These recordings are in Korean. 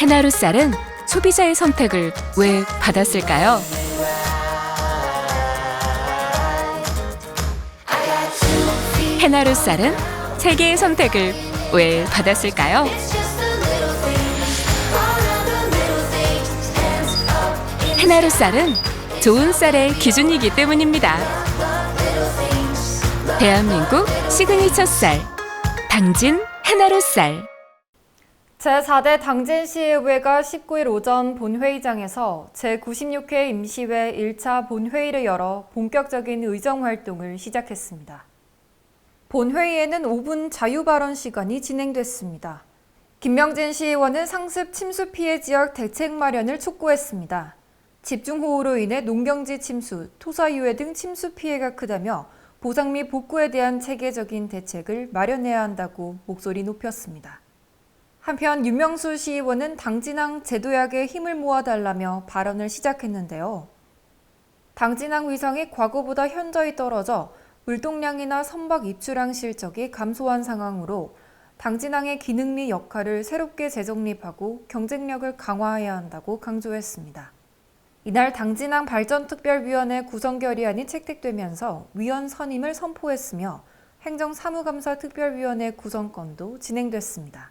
헤나루 쌀은 소비자의 선택을 왜 받았을까요? 헤나루 쌀은 세계의 선택을 왜 받았을까요? 헤나루 쌀은 좋은 쌀의 기준이기 때문입니다. 대한민국 시그니처 쌀 당진 헤나루 쌀 제4대 당진시의회가 19일 오전 본회의장에서 제96회 임시회 1차 본회의를 열어 본격적인 의정 활동을 시작했습니다. 본회의에는 5분 자유 발언 시간이 진행됐습니다. 김명진 시의원은 상습 침수 피해 지역 대책 마련을 촉구했습니다. 집중호우로 인해 농경지 침수, 토사 유해 등 침수 피해가 크다며 보상 및 복구에 대한 체계적인 대책을 마련해야 한다고 목소리 높였습니다. 한편 윤명수 시의원은 당진항 제도약에 힘을 모아달라며 발언을 시작했는데요. 당진항 위상이 과거보다 현저히 떨어져 물동량이나 선박 입출항 실적이 감소한 상황으로 당진항의 기능 및 역할을 새롭게 재정립하고 경쟁력을 강화해야 한다고 강조했습니다. 이날 당진항 발전특별위원회 구성 결의안이 채택되면서 위원 선임을 선포했으며 행정사무감사 특별위원회 구성건도 진행됐습니다.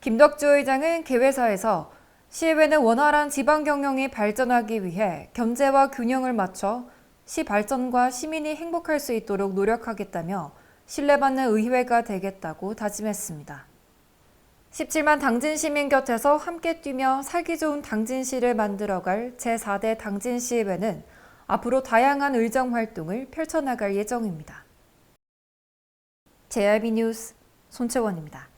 김덕주 의장은 개회사에서 시의회는 원활한 지방 경영이 발전하기 위해 견제와 균형을 맞춰 시 발전과 시민이 행복할 수 있도록 노력하겠다며 신뢰받는 의회가 되겠다고 다짐했습니다. 17만 당진 시민 곁에서 함께 뛰며 살기 좋은 당진시를 만들어갈 제4대 당진시의회는 앞으로 다양한 의정 활동을 펼쳐나갈 예정입니다. JRB 뉴스 손채원입니다.